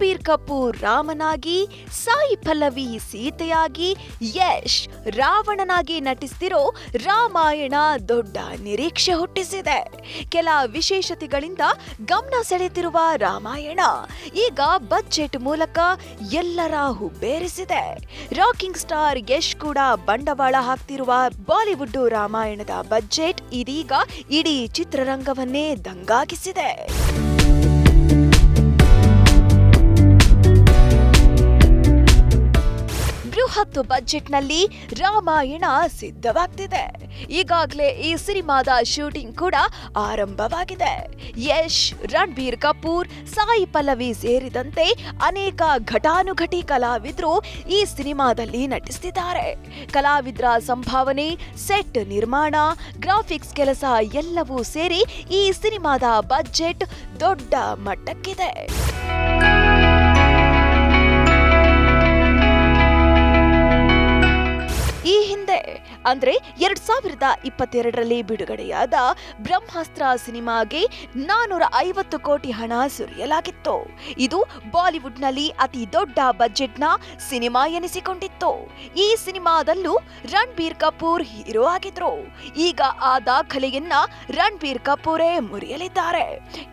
ಕಪೂರ್ ರಾಮನಾಗಿ, ಸಾಯಿ ಪಲ್ಲವಿ ಸೀತೆಯಾಗಿ, ಯಶ್ ರಾವಣನಾಗಿ ನಟಿಸ್ತಿರೋ ರಾಮಾಯಣ ದೊಡ್ಡ ನಿರೀಕ್ಷೆ ಹುಟ್ಟಿಸಿದೆ. ಕೆಲ ವಿಶೇಷತೆಗಳಿಂದ ಗಮನ ಸೆಳೆತಿರುವ ರಾಮಾಯಣ ಈಗ ಬಜೆಟ್ ಮೂಲಕ ಎಲ್ಲರ ಹುಬ್ಬೇರಿಸಿದೆ. ರಾಕಿಂಗ್ ಸ್ಟಾರ್ ಯಶ್ ಕೂಡ ಬಂಡವಾಳ ಹಾಕ್ತಿರುವ ಬಾಲಿವುಡ್ ರಾಮಾಯಣದ ಬಜೆಟ್ ಇದೀಗ ಇಡೀ ಚಿತ್ರರಂಗವನ್ನೇ ದಂಗಾಗಿಸಿದೆ. ಬೃಹತ್ ಬಜೆಟ್ನಲ್ಲಿ ರಾಮಾಯಣ ಸಿದ್ಧವಾಗ್ತಿದೆ. ಈಗಾಗಲೇ ಈ ಸಿನಿಮಾದ ಶೂಟಿಂಗ್ ಕೂಡ ಆರಂಭವಾಗಿದೆ. ಯಶ್, ರಣಬೀರ್ ಕಪೂರ್, ಸಾಯಿ ಪಲ್ಲವಿ ಸೇರಿದಂತೆ ಅನೇಕ ಘಟಾನುಘಟಿ ಕಲಾವಿದರು ಈ ಸಿನಿಮಾದಲ್ಲಿ ನಟಿಸ್ತಿದ್ದಾರೆ. ಕಲಾವಿದರ ಸಂಭಾವನೆ ಸೆಟ್ ನಿರ್ಮಾಣ ಗ್ರಾಫಿಕ್ಸ್ ಕೆಲಸ ಎಲ್ಲವೂ ಸೇರಿ ಈ ಸಿನಿಮಾದ ಬಜೆಟ್ ದೊಡ್ಡ ಮಟ್ಟಕ್ಕಿದೆ. ಅಂದ್ರೆ ಎರಡ್ ಸಾವಿರದ ಇಪ್ಪತ್ತೆರಡರಲ್ಲಿ ಬಿಡುಗಡೆಯಾದ ಬ್ರಹ್ಮಾಸ್ತ್ರ ಸಿನಿಮಾಗೆ ನಾನೂರ ಐವತ್ತು ಕೋಟಿ ಹಣ ಸುರಿಯಲಾಗಿತ್ತು. ಇದು ಬಾಲಿವುಡ್ನಲ್ಲಿ ಅತಿ ದೊಡ್ಡ ಬಜೆಟ್ನ ಸಿನಿಮಾ ಎನಿಸಿಕೊಂಡಿತ್ತು. ಈ ಸಿನಿಮಾದಲ್ಲೂ ರಣಬೀರ್ ಕಪೂರ್ ಹೀರೋ ಆಗಿದ್ರು. ಈಗ ಆ ದಾಖಲೆಯನ್ನ ರಣಬೀರ್ ಕಪೂರೇ ಮುರಿಯಲಿದ್ದಾರೆ.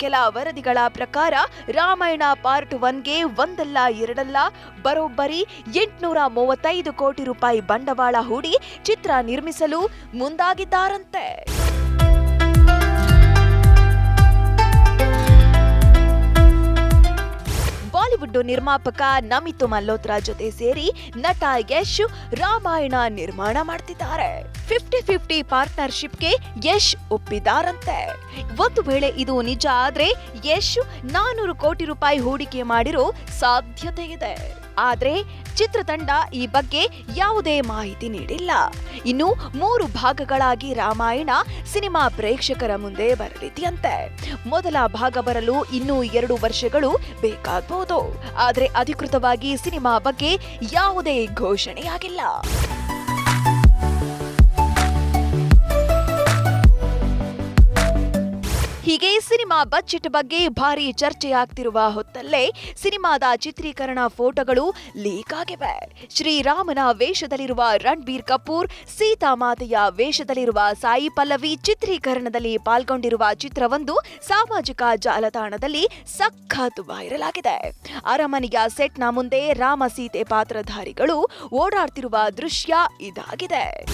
ಕೆಲ ವರದಿಗಳ ಪ್ರಕಾರ ರಾಮಾಯಣ ಪಾರ್ಟ್ ಒನ್ಗೆ ಒಂದಲ್ಲ ಎರಡಲ್ಲ, ಬರೋಬ್ಬರಿ ಎಂಟುನೂರ ಮೂವತ್ತೈದು ಕೋಟಿ ರೂಪಾಯಿ ಬಂಡವಾಳ ಹೂಡಿ ಚಿತ್ರ ನಿರ್ಮಿಸಲು ಮುಂದಾಗಿದ್ದಾರಂತೆ. ಬಾಲಿವುಡ್ ನಿರ್ಮಾಪಕ ನಮಿತು ಮಲ್ಲೋತ್ರಾ ಜೊತೆ ಸೇರಿ ನಟ ಯಶ್ ರಾಮಾಯಣ ನಿರ್ಮಾಣ ಮಾಡ್ತಿದ್ದಾರೆ. ಫಿಫ್ಟಿ ಫಿಫ್ಟಿ ಪಾರ್ಟ್ನರ್ಶಿಪ್ಗೆ ಯಶ್ ಒಪ್ಪಿದಾರಂತೆ ಒಂದು ವೇಳೆ ಇದು ನಿಜ ಆದ್ರೆ ಯಶ್ ನಾನೂರು ಕೋಟಿ ರೂಪಾಯಿ ಹೂಡಿಕೆ ಮಾಡಿರೋ ಸಾಧ್ಯತೆ ಇದೆ ಆದ್ರೆ ಚಿತ್ರತಂಡ ಈ ಬಗ್ಗೆ ಯಾವುದೇ ಮಾಹಿತಿ ನೀಡಿಲ್ಲ. ಇನ್ನು ಮೂರು ಭಾಗಗಳಾಗಿ ರಾಮಾಯಣ ಸಿನಿಮಾ ಪ್ರೇಕ್ಷಕರ ಮುಂದೆ ಬರಲಿದೆಯಂತೆ. ಮೊದಲ ಭಾಗ ಬರಲು ಇನ್ನೂ ಎರಡು ವರ್ಷಗಳು ಬೇಕಾಗಬಹುದು ಆದರೆ ಅಧಿಕೃತವಾಗಿ ಸಿನಿಮಾ ಬಗ್ಗೆ ಯಾವುದೇ ಘೋಷಣೆಯಾಗಿಲ್ಲ. ಹೀಗೆ ಸಿನಿಮಾ ಬಜೆಟ್ ಬಗ್ಗೆ ಭಾರಿ ಚರ್ಚೆಯಾಗ್ತಿರುವ ಹೊತ್ತಲ್ಲೇ ಸಿನಿಮಾದ ಚಿತ್ರೀಕರಣ ಫೋಟೋಗಳು ಲೀಕ್ ಆಗಿವೆ. ಶ್ರೀರಾಮನ ವೇಷದಲ್ಲಿರುವ ರಣಬೀರ್ ಕಪೂರ್ ಸೀತಾಮಾತೆಯ ವೇಷದಲ್ಲಿರುವ ಸಾಯಿ ಪಲ್ಲವಿ ಚಿತ್ರೀಕರಣದಲ್ಲಿ ಪಾಲ್ಗೊಂಡಿರುವ ಚಿತ್ರವೊಂದು ಸಾಮಾಜಿಕ ಜಾಲತಾಣದಲ್ಲಿ ಸಖತ್ ವೈರಲ್ ಆಗಿದೆ. ಅರಮನೆಯ ಸೆಟ್ನ ಮುಂದೆ ರಾಮ ಸೀತೆ ಪಾತ್ರಧಾರಿಗಳು ಓಡಾಡ್ತಿರುವ ದೃಶ್ಯ ಇದಾಗಿದೆ.